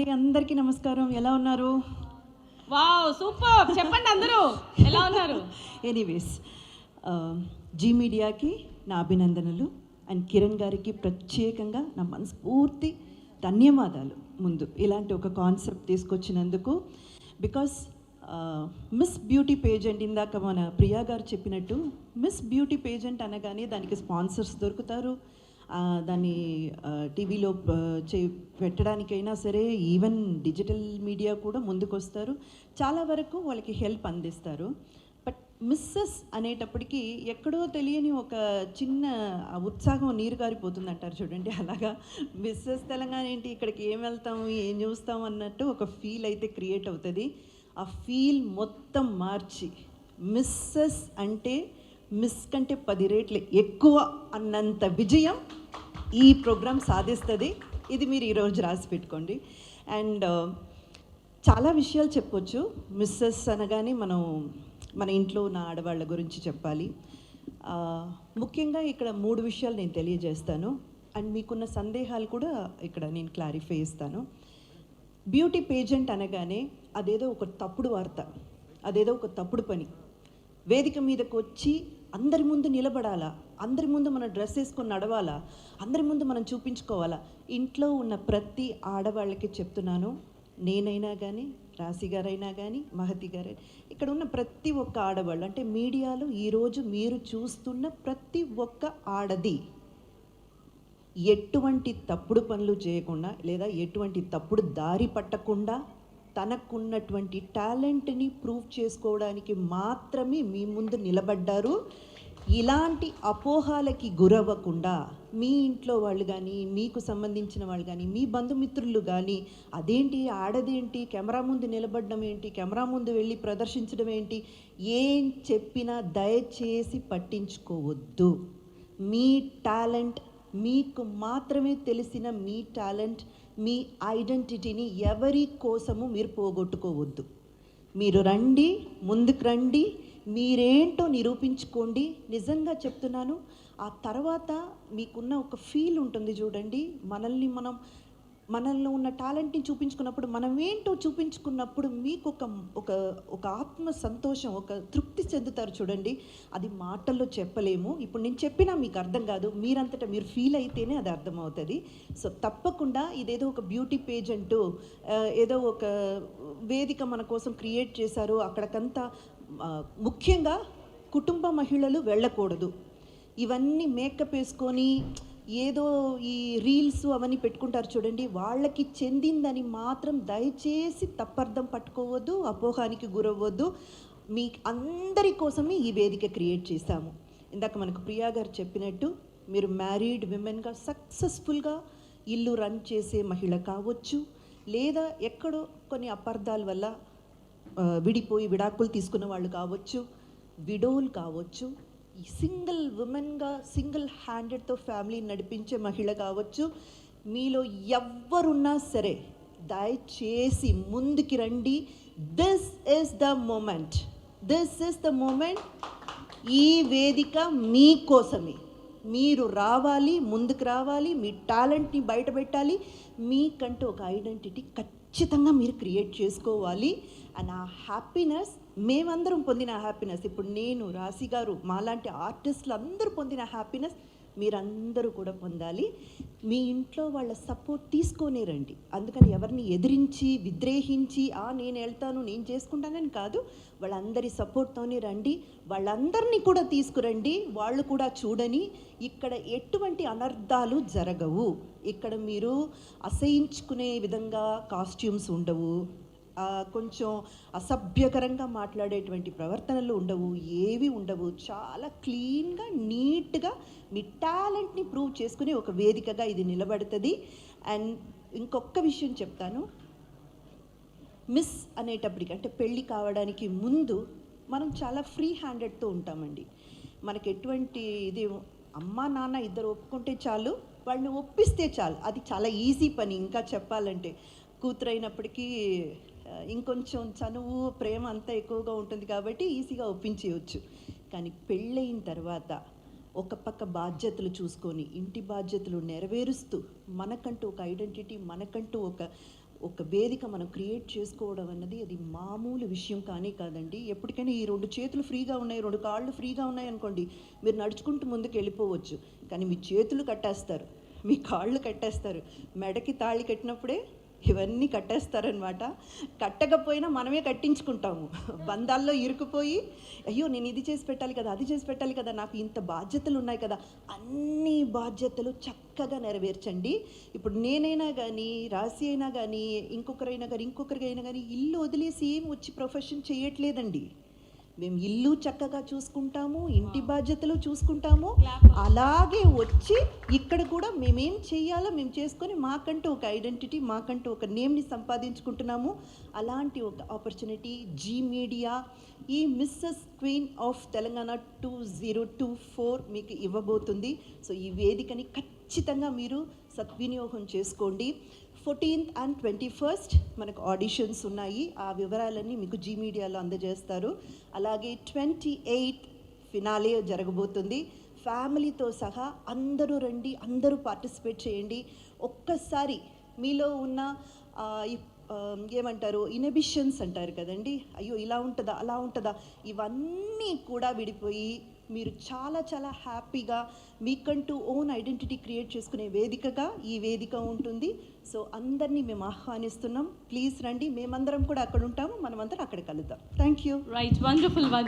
అండి అందరికీ నమస్కారం. ఎలా ఉన్నారు? Wow super. చెప్పండి అందరూ. ఎలా ఉన్నారు? ఎనీవేస్ జీ మీడియాకి నా అభినందనలు. అండ్ కిరణ్ గారికి ప్రత్యేకంగా నా మనస్ఫూర్తి ధన్యవాదాలు ముందు ఇలాంటి ఒక కాన్సెప్ట్ తీసుకొచ్చినందుకు. బికాస్ మిస్ బ్యూటీ పేజెంట్ ఇందాక మన ప్రియా గారు చెప్పినట్టు మిస్ బ్యూటీ పేజెంట్ అనగానే దానికి స్పాన్సర్స్ దొరుకుతారు. దాన్ని టీవీలో చే పెట్టడానికైనా సరే ఈవెన్ డిజిటల్ మీడియా కూడా ముందుకొస్తారు. చాలా వరకు వాళ్ళకి హెల్ప్ అందిస్తారు. బట్ మిస్సెస్ అనేటప్పటికీ ఎక్కడో తెలియని ఒక చిన్న ఉత్సాహం నీరు గారిపోతుంది అంటారు చూడండి. అలాగా మిస్సెస్ తెలంగాణ ఏంటి ఇక్కడికి ఏం వెళ్తాం ఏం చూస్తాం అన్నట్టు ఒక ఫీల్ అయితే క్రియేట్ అవుతుంది. ఆ ఫీల్ మొత్తం మార్చి మిస్సెస్ అంటే మిస్ కంటే పది రేట్లు ఎక్కువ అన్నంత విజయం ఈ ప్రోగ్రాం సాధిస్తుంది. ఇది మీరు ఈరోజు రాసి పెట్టుకోండి. అండ్ uh, చాలా విషయాలు చెప్పొచ్చు. మిస్సెస్ అనగానే మనం మన ఇంట్లో ఉన్న ఆడవాళ్ళ గురించి చెప్పాలి. ముఖ్యంగా ఇక్కడ మూడు విషయాలు నేను తెలియజేస్తాను. అండ్ మీకున్న సందేహాలు కూడా ఇక్కడ నేను క్లారిఫై చేస్తాను. బ్యూటీ పేజెంట్ అనగానే అదేదో ఒక తప్పుడు వార్త అదేదో ఒక తప్పుడు పని. వేదిక మీదకి వచ్చి అందరి ముందు నిలబడాలా? అందరి ముందు మనం డ్రెస్ వేసుకొని నడవాలా? అందరి ముందు మనం చూపించుకోవాలా? ఇంట్లో ఉన్న ప్రతి ఆడవాళ్ళకి చెప్తున్నాను. నేనైనా కానీ రాశి గారైనా కానీ మహతి గారైనా ఇక్కడ ఉన్న ప్రతి ఒక్క ఆడవాళ్ళు అంటే మీడియాలో ఈరోజు మీరు చూస్తున్న ప్రతి ఒక్క ఆడది ఎటువంటి తప్పుడు పనులు చేయకుండా లేదా ఎటువంటి తప్పుడు దారి పట్టకుండా తనకున్నటువంటి టాలెంట్ని ప్రూవ్ చేసుకోవడానికి మాత్రమే మీ ముందు నిలబడ్డారు. ఇలాంటి అపోహాలకి గురవ్వకుండా మీ ఇంట్లో వాళ్ళు కానీ మీకు సంబంధించిన వాళ్ళు కానీ మీ బంధుమిత్రులు కానీ అదేంటి ఆడదేంటి కెమెరా ముందు నిలబడడం ఏంటి కెమెరా ముందు వెళ్ళి ప్రదర్శించడం ఏంటి ఏం చెప్పినా దయచేసి పట్టించుకోవద్దు. మీ టాలెంట్ మీకు మాత్రమే తెలిసిన మీ టాలెంట్ మీ ఐడెంటిటీని ఎవరి కోసము మీరు పోగొట్టుకోవద్దు. మీరు రండి ముందుకు రండి మీరేంటో నిరూపించుకోండి. నిజంగా చెప్తున్నాను ఆ తర్వాత మీకున్న ఒక ఫీల్ ఉంటుంది చూడండి. మనల్ని మనం మనల్లో ఉన్న టాలెంట్ని చూపించుకున్నప్పుడు మనం ఏంటో చూపించుకున్నప్పుడు మీకు ఒక ఒక ఒక ఆత్మ సంతోషం ఒక తృప్తి చెందుతారు చూడండి. అది మాటల్లో చెప్పలేము. ఇప్పుడు నేను చెప్పినా మీకు అర్థం కాదు. మీరంతటా మీరు ఫీల్ అయితేనే అది అర్థమవుతుంది. సో తప్పకుండా ఇదేదో ఒక బ్యూటీ పేజ్ అంటూ ఏదో ఒక వేదిక మన కోసం క్రియేట్ చేశారు. అక్కడికంతా ముఖ్యంగా కుటుంబ మహిళలు వెళ్ళకూడదు. ఇవన్నీ మేకప్ వేసుకొని ఏదో ఈ రీల్స్ అవన్నీ పెట్టుకుంటారు చూడండి వాళ్ళకి చెందిందని మాత్రం దయచేసి తప్పర్థం పట్టుకోవద్దు అపోహానికి గురవ్వద్దు. మీ అందరి కోసమే ఈ వేదిక క్రియేట్ చేశాము. ఇందాక మనకు ప్రియా గారు చెప్పినట్టు మీరు మ్యారీడ్ విమెన్గా సక్సెస్ఫుల్గా ఇల్లు రన్ చేసే మహిళ కావచ్చు లేదా ఎక్కడో కొన్ని అపార్థాల వల్ల విడిపోయి విడాకులు తీసుకున్న వాళ్ళు కావచ్చు విడోలు కావచ్చు సింగిల్ ఉమెన్గా సింగిల్ హ్యాండెడ్తో ఫ్యామిలీ నడిపించే మహిళ కావచ్చు. మీలో ఎవ్వరున్నా సరే దయచేసి ముందుకి రండి. This is the moment this is the moment ఈ వేదిక మీకోసమే మీరు రావాలి ముందుకు రావాలి మీ టాలెంట్ని బయట పెట్టాలి మీకంటూ ఒక ఐడెంటిటీ ఖచ్చితంగా మీరు క్రియేట్ చేసుకోవాలి. అండ్ ఆ హ్యాపీనెస్ మేమందరం పొందిన హ్యాపీనెస్. ఇప్పుడు నేను రాశి గారు మాలాంటి ఆర్టిస్టులు అందరూ పొందిన హ్యాపీనెస్ మీరందరూ కూడా పొందాలి. మీ ఇంట్లో వాళ్ళ సపోర్ట్ తీసుకొనే రండి. అందుకని ఎవరిని ఎదిరించి విద్రేహించి ఆ నేను వెళ్తాను నేను చేసుకుంటానని కాదు. వాళ్ళందరి సపోర్ట్తోనే రండి. వాళ్ళందరినీ కూడా తీసుకురండి. వాళ్ళు కూడా చూడని ఇక్కడ ఎటువంటి అనర్థాలు జరగవు. ఇక్కడ మీరు అసహించుకునే విధంగా కాస్ట్యూమ్స్ ఉండవు. కొంచెం అసభ్యకరంగా మాట్లాడేటువంటి ప్రవర్తనలు ఉండవు ఏవి ఉండవు. చాలా క్లీన్గా నీట్గా మీ టాలెంట్ని ప్రూవ్ చేసుకునే ఒక వేదికగా ఇది నిలబడుతుంది. అండ్ ఇంకొక విషయం చెప్తాను. మిస్ అనేటప్పటికి అంటే పెళ్ళి కావడానికి ముందు మనం చాలా ఫ్రీ హ్యాండెడ్తో ఉంటామండి. మనకి ఎటువంటి ఇది అమ్మ నాన్న ఇద్దరు ఒప్పుకుంటే చాలు వాళ్ళని ఒప్పిస్తే చాలు. అది చాలా ఈజీ పని. ఇంకా చెప్పాలంటే కూతురైనప్పటికీ ఇంకొంచెం చనువు ప్రేమ అంతా ఎక్కువగా ఉంటుంది కాబట్టి ఈజీగా ఒప్పించేయచ్చు. కానీ పెళ్ళయిన తర్వాత ఒక పక్క బాధ్యతలు చూసుకొని ఇంటి బాధ్యతలు నెరవేరుస్తూ మనకంటూ ఒక ఐడెంటిటీ మనకంటూ ఒక ఒక వేదిక మనం క్రియేట్ చేసుకోవడం అన్నది అది మామూలు విషయం కానీ కాదండి. ఎప్పటికైనా ఈ రెండు చేతులు ఫ్రీగా ఉన్నాయి రెండు కాళ్ళు ఫ్రీగా ఉన్నాయి అనుకోండి మీరు నడుచుకుంటూ ముందుకు వెళ్ళిపోవచ్చు. కానీ మీ చేతులు కట్టేస్తారు మీ కాళ్ళు కట్టేస్తారు. మెడకి తాళి కట్టినప్పుడే ఇవన్నీ కట్టేస్తారనమాట కట్టకపోయినా మనమే కట్టించుకుంటాము. బంధాల్లో ఇరుకుపోయి అయ్యో నేను ఇది చేసి పెట్టాలి కదా అది చేసి పెట్టాలి కదా నాకు ఇంత బాధ్యతలు ఉన్నాయి కదా అన్ని బాధ్యతలు చక్కగా నెరవేర్చండి. ఇప్పుడు నేనైనా కానీ రాశి అయినా కానీ ఇంకొకరైనా కానీ ఇంకొకరికైనా కానీ ఇల్లు వదిలేసి ఏం వచ్చి ప్రొఫెషన్ చేయట్లేదండి. మేము ఇల్లు చక్కగా చూసుకుంటాము ఇంటి బాధ్యతలు చూసుకుంటాము. అలాగే వచ్చి ఇక్కడ కూడా మేమేం చేయాలో మేము చేసుకొని మాకంటూ ఒక ఐడెంటిటీ మాకంటూ ఒక నేమ్ని సంపాదించుకుంటున్నాము. అలాంటి ఒక ఆపర్చునిటీ జీ మీడియా ఈ Mrs queen of Telangana two zero two four మీకు ఇవ్వబోతుంది. సో ఈ వేదికని ఖచ్చితంగా మీరు సద్వినియోగం చేసుకోండి. ఫోర్టీన్త్ అండ్ ట్వంటీ ఫస్ట్ మనకు ఆడిషన్స్ ఉన్నాయి. ఆ వివరాలన్నీ మీకు జీ మీడియాలో అందజేస్తారు. అలాగే ట్వంటీ ఎయిత్ ఫినాలే జరగబోతుంది. ఫ్యామిలీతో సహా అందరూ రండి అందరూ పార్టిసిపేట్ చేయండి. ఒక్కసారి మీలో ఉన్న ఏమంటారు ఇనబిషన్స్ అంటారు కదండి. అయ్యో ఇలా ఉంటుందా అలా ఉంటుందా? ఇవన్నీ కూడా విడిపోయి మీరు చాలా చాలా హ్యాపీగా మీకంటూ ఓన్ ఐడెంటిటీ క్రియేట్ చేసుకునే వేదికగా ఈ వేదిక ఉంటుంది. సో అందరినీ మేము ఆహ్వానిస్తున్నాం. ప్లీజ్ రండి మేమందరం కూడా అక్కడ ఉంటాము. మనమందరం అక్కడ కలుద్దాం. Thank you right wonderful